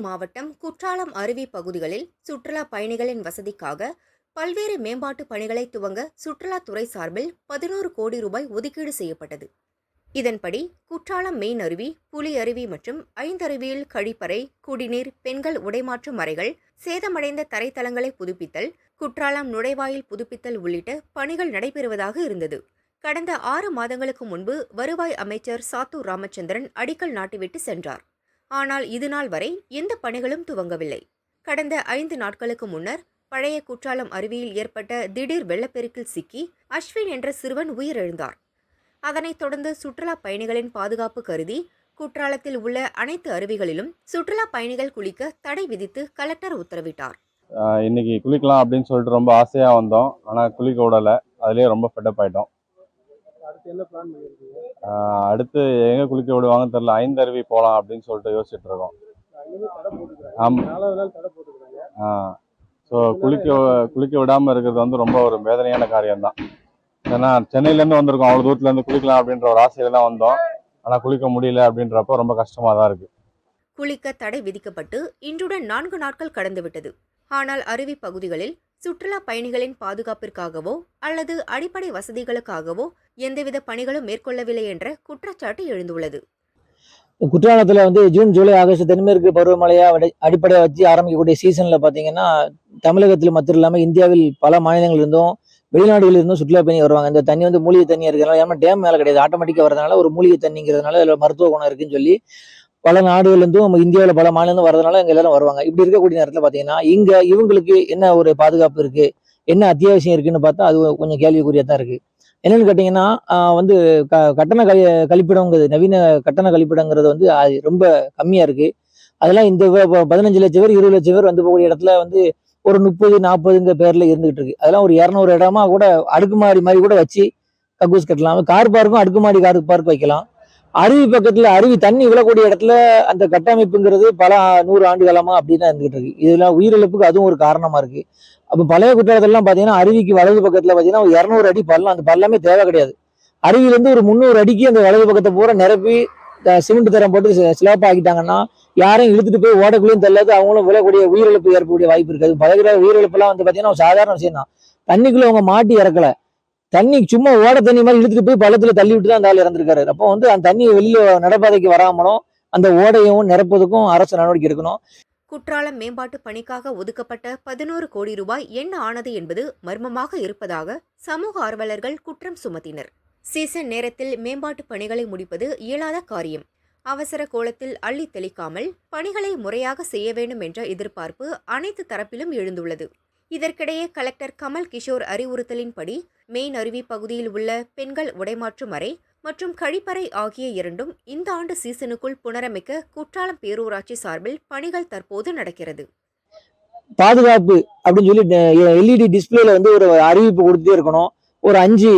மாவட்டம் குற்றாலம் அருவி பகுதிகளில் சுற்றுலா பயணிகளின் வசதிக்காக பல்வேறு மேம்பாட்டு பணிகளை துவங்க சுற்றுலாத்துறை சார்பில் பதினோரு கோடி ரூபாய் ஒதுக்கீடு செய்யப்பட்டது. இதன்படி குற்றாலம் மெயின் அருவி புலி அருவி மற்றும் ஐந்தருவியில் கழிப்பறை குடிநீர் பெண்கள் உடைமாற்றும் அறைகள் சேதமடைந்த தரைத்தளங்களை புதுப்பித்தல் குற்றாலம் நுழைவாயில் புதுப்பித்தல் உள்ளிட்ட பணிகள் நடைபெறுவதாக இருந்தது. கடந்த ஆறு மாதங்களுக்கு முன்பு வருவாய் அமைச்சர் சாத்தூர் ராமச்சந்திரன் அடிக்கல் நாட்டிவிட்டு சென்றார். ஆனால் இதுநாள் வரை எந்த பணிகளும் துவங்கவில்லை. கடந்த ஐந்து நாட்களுக்கு முன்னர் பழைய குற்றாலம் அருவியில் ஏற்பட்ட திடீர் வெள்ளப்பெருக்கில் சிக்கி அஸ்வின் என்ற சிறுவன் உயிரிழந்தார். அதனைத் தொடர்ந்து சுற்றுலா பயணிகளின் பாதுகாப்பு கருதி குற்றாலத்தில் உள்ள அனைத்து அருவிகளிலும் சுற்றுலா பயணிகள் குளிக்க தடை விதித்து கலெக்டர் உத்தரவிட்டார். இன்னைக்கு குளிக்கலாம் அப்படின்னு சொல்லிட்டு ரொம்ப ஆசையாக வந்தோம். ஆனால் குளிக்க விடலை. அதுலேயே ரொம்ப ஃபெட்டப் ஆயிட்டோம். அடுத்து எங்கே குளிக்க விடுவாங்கன்னு தெரில ஐந்தருவி போகலாம் அப்படின்னு சொல்லிட்டு யோசிச்சுட்டு இருக்கோம் போட்டுக்கிறாங்க. ஸோ குளிக்க குளிக்க விடாமல் இருக்கிறது வந்து ரொம்ப ஒரு வேதனையான காரியம்தான். ஏன்னா சென்னையிலேருந்து வந்திருக்கோம். அவ்வளோ தூரத்துலேருந்து குளிக்கலாம் அப்படின்ற ஒரு ஆசையில தான் வந்தோம். ஆனால் குளிக்க முடியல அப்படின்றப்போ ரொம்ப கஷ்டமாக தான் இருக்குது குளிக்க தடை விதிக்கப்பட்டு இன்றுடன் நான்கு நாட்கள் கடந்துவிட்டது. ஆனால் அருவி பகுதிகளில் சுற்றுலா பயணிகளின் பாதுகாப்பிற்காகவோ அல்லது அடிப்படை வசதிகளுக்காகவோ எந்தவித பணிகளும் மேற்கொள்ளவில்லை என்ற குற்றச்சாட்டு எழுந்துள்ளது. குற்றாலத்தில் வந்து ஜூன் ஜூலை ஆகஸ்ட் தென்மேற்கு பருவமழையா அடி- வச்சு ஆரம்பிக்கக்கூடிய சீசன்ல பாத்தீங்கன்னா தமிழகத்தில் மட்டும் இல்லாமல் இந்தியாவில் பல மாநிலங்கள் இருந்தும் வெளிநாடுகளில் இருந்தும் சுற்றுலா பயணி வருவாங்க. இந்த தண்ணி வந்து மூலிகை தண்ணி இருக்கிறதுனால ஏன்னா டேம் மேலே கிடையாது. ஆட்டோமேட்டிக்காக வரதுனால ஒரு மூலிகை தண்ணிங்கிறதுனால அதில் மருத்துவ குணம் இருக்குன்னு சொல்லி பல நாடுகள்லேருந்தும் நம்ம இந்தியாவில் பல மாநிலம் வரதுனால இங்கே எல்லாரும் வருவாங்க. இப்படி இருக்கக்கூடிய நேரத்தில் பார்த்தீங்கன்னா இங்கே இவங்களுக்கு என்ன ஒரு பாதுகாப்பு இருக்குது என்ன அத்தியாவசியம் இருக்குன்னு பார்த்தா அது கொஞ்சம் கேள்விக்குரியா தான் இருக்குது என்னன்னு கேட்டிங்கன்னா வந்து க- கட்டண கழி கழிப்பிடங்கிறது நவீன கட்டண கழிப்பிடங்கிறது வந்து அது ரொம்ப கம்மியாக இருக்குது அதெல்லாம் இந்த பதினஞ்சு லட்சம் பேர் இருபது லட்சம் பேர் வந்து போகக்கூடிய இடத்துல வந்து ஒரு முப்பது நாற்பதுங்க பேரில் இருந்துகிட்டு இருக்கு. அதெல்லாம் ஒரு இரநூறு இடமா கூட அடுக்குமாடி மாதிரி கூட வச்சு கக்கூஸ் கட்டலாம். கார் பார்க்கும் அடுக்குமாடி கார் பார்க் வைக்கலாம். அருவி பக்கத்துல அருவி தண்ணி விழக்கூடிய இடத்துல அந்த கட்டமைப்புங்கிறது பல நூறு ஆண்டு காலமா அப்படிதான் இருந்துகிட்டு இருக்கு. இதெல்லாம் உயிரிழப்புக்கு அதுவும் ஒரு காரணமா இருக்கு. அப்ப பழைய குற்றாலத்திலாம் பாத்தீங்கன்னா அருவிக்கு வலது பக்கத்துல பாத்தீங்கன்னா ஒரு இரநூறு அடி பள்ளம் அந்த பள்ளமே தேவை கிடையாது. அருவியில இருந்து ஒரு முந்நூறு அடிக்கு அந்த வலது பக்கத்தை பூரா நிரப்பி சிமெண்ட் தரம் போட்டு சிலப்பா ஆக்கிட்டாங்கன்னா யாரையும் இழுத்துட்டு போய் ஓடக்குள்ளேயும் தெரியல அவங்களும் விழக்கூடிய உயிரிழப்பு ஏற்படக்கூடிய வாய்ப்பு இருக்காது பழகிற உயிரிழப்புலாம் வந்து பாத்தீங்கன்னா சாதாரண விஷயம் தான் தண்ணிக்குள்ள அவங்க மாட்டி இறக்கல. தண்ணி சும்மா ஓட தண்ணி மாதிரி இழுத்துட்டு போய் பள்ளத்துல தள்ளி விட்டு தான் அந்த ஆள் இறந்துருக்காரு. அப்போ வந்து அந்த தண்ணியை வெளியில நடப்பாதைக்கு வராமலும் அந்த ஓடையும் நிரப்புவதற்கும் அரசு நடவடிக்கை எடுக்கணும். குற்றாலம் மேம்பாட்டு பணிக்காக ஒதுக்கப்பட்ட பதினோரு கோடி ரூபாய் என்ன ஆனது என்பது மர்மமாக இருப்பதாக சமூக ஆர்வலர்கள் குற்றம் சுமத்தினர். சீசன் நேரத்தில் மேம்பாட்டு பணிகளை முடிப்பது இயலாத காரியம். அவசர கோலத்தில் அள்ளி தெளிக்காமல் பணிகளை முறையாக செய்ய வேண்டும் என்ற எதிர்பார்ப்பு அனைத்து தரப்பிலும் எழுந்துள்ளது. இதற்கிடையே கலெக்டர் கமல் கிஷோர் அறிவுறுத்தலின்படி மெயின் அருவி பகுதியில் உள்ள பெண்கள் உடைமாற்றும் அறை மற்றும் கழிப்பறை ஆகிய இரண்டும் இந்த ஆண்டு சீசனுக்குள் புனரமைக்க குற்றாலம் பேரூராட்சி சார்பில் பணிகள் தற்போது நடக்கிறது. பாதுகாப்பு அப்படின்னு சொல்லி எல்இடி டிஸ்பிளேல வந்து ஒரு அறிவிப்பு கொடுத்துட்டே இருக்கணும். ஒரு அஞ்சு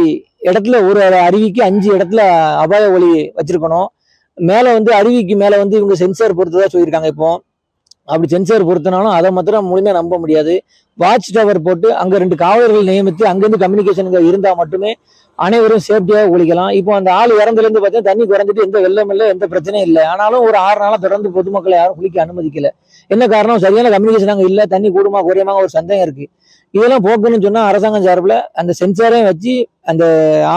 இடத்துல ஒரு அருவிக்கு அஞ்சு இடத்துல அபாய ஒளி வச்சிருக்கணும். மேலே வந்து அருவிக்கு மேலே வந்து இவங்க சென்சார் பொறுத்து தான் சொல்லியிருக்காங்க இப்போ. அப்படி சென்சார் பொறுத்தனாலும் அதை மாத்திரம் முழுமையா நம்ப முடியாது. வாட்ச் டவர் போட்டு அங்க ரெண்டு காவலர்கள் நியமித்து அங்கிருந்து கம்யூனிகேஷன் இருந்தா மட்டுமே அனைவரும் சேஃப்டியாக குளிக்கலாம் இப்போ அந்த ஆள் இறந்துல இருந்து பார்த்தா தண்ணி குறைஞ்சிட்டு எந்த வெள்ளம் இல்லை எந்த பிரச்சனையும் இல்லை. ஆனாலும் ஒரு ஆறு நாளா தொடர்ந்து பொதுமக்களை யாரும் குளிக்க அனுமதிக்கல. என்ன காரணம்? சரியான கம்யூனிகேஷன் அங்கே இல்லை. தண்ணி கூடுமா குறையுமா ஒரு சந்தேகம் இருக்கு. இதெல்லாம் போக்குன்னு சொன்னா அரசாங்கம் சார்பில் அந்த சென்சாரையும் வச்சு அந்த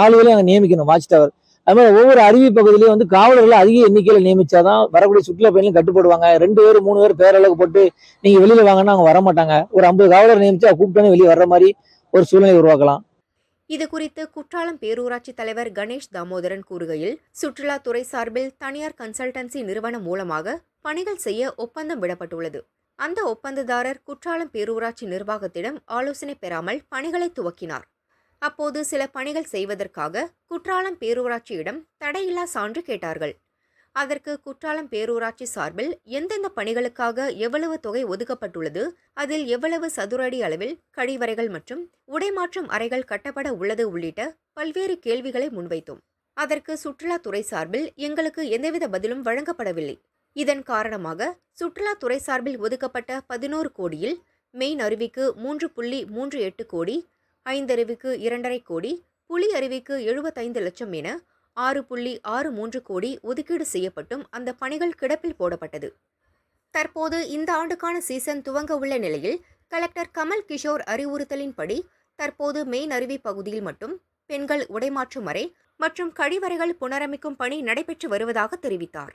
ஆளுகளையும் அங்கே நியமிக்கணும். வாட்ச் டவர் அது மாதிரி ஒவ்வொரு அருவி பகுதியிலையும் வந்து காவலர்கள் அதிக எண்ணிக்கையில் நியமிச்சாதான் வரக்கூடிய சுற்றுலா பயணிகள் கட்டுப்படுவாங்க. ரெண்டு பேர் மூணு பேர் பேரளவுக்கு போட்டு நீங்க வெளியில வாங்கன்னா அவங்க வர மாட்டாங்க ஒரு ஐம்பது காவலர் நியமிச்சா கூப்பிட்டு வெளியே வர்ற மாதிரி ஒரு சூழ்நிலை உருவாக்கலாம். இது குறித்து குற்றாலம் பேரூராட்சி தலைவர் கணேஷ் தாமோதரன் கூறுகையில் சுற்றுலாத்துறை சார்பில் தனியார் கன்சல்டன்சி நிறுவனம் மூலமாக பணிகள் செய்ய ஒப்பந்தம் விடப்பட்டுள்ளது. அந்த ஒப்பந்ததாரர் குற்றாலம் பேரூராட்சி நிர்வாகத்திடம் ஆலோசனை பெறாமல் பணிகளை துவக்கினார். அப்போது சில பணிகள் செய்வதற்காக குற்றாலம் பேரூராட்சியிடம் தடையில்லா சான்று கேட்டார்கள். அதற்கு குற்றாலம் பேரூராட்சி சார்பில் எந்தெந்த பணிகளுக்காக எவ்வளவு தொகை ஒதுக்கப்பட்டுள்ளது அதில் எவ்வளவு சதுரடி அளவில் கழிவறைகள் மற்றும் உடைமாற்றும் அறைகள் கட்டப்பட உள்ளது உள்ளிட்ட பல்வேறு கேள்விகளை முன்வைத்தோம். அதற்கு சுற்றுலாத்துறை சார்பில் எங்களுக்கு எந்தவித பதிலும் வழங்கப்படவில்லை. இதன் காரணமாக சுற்றுலாத்துறை சார்பில் ஒதுக்கப்பட்ட பதினோரு கோடியில் மெயின் அருவிக்கு மூன்று புள்ளி மூன்று எட்டு கோடி ஐந்தருவிக்கு இரண்டரை கோடி புலி அருவிக்கு எழுபத்தைந்து லட்சம் என ஆறு புள்ளி ஆறு மூன்று கோடி ஒதுக்கீடு செய்யப்பட்டும் அந்த பணிகள் கிடப்பில் போடப்பட்டது. தற்போது இந்த ஆண்டுக்கான சீசன் துவங்க உள்ள நிலையில் கலெக்டர் கமல் கிஷோர் அறிவுறுத்தலின்படி தற்போது மெயின் அருவி பகுதியில் மட்டும் பெண்கள் உடைமாற்றும் அறை மற்றும் கழிவறைகள் புனரமைக்கும் பணி நடைபெற்று வருவதாக தெரிவித்தார்.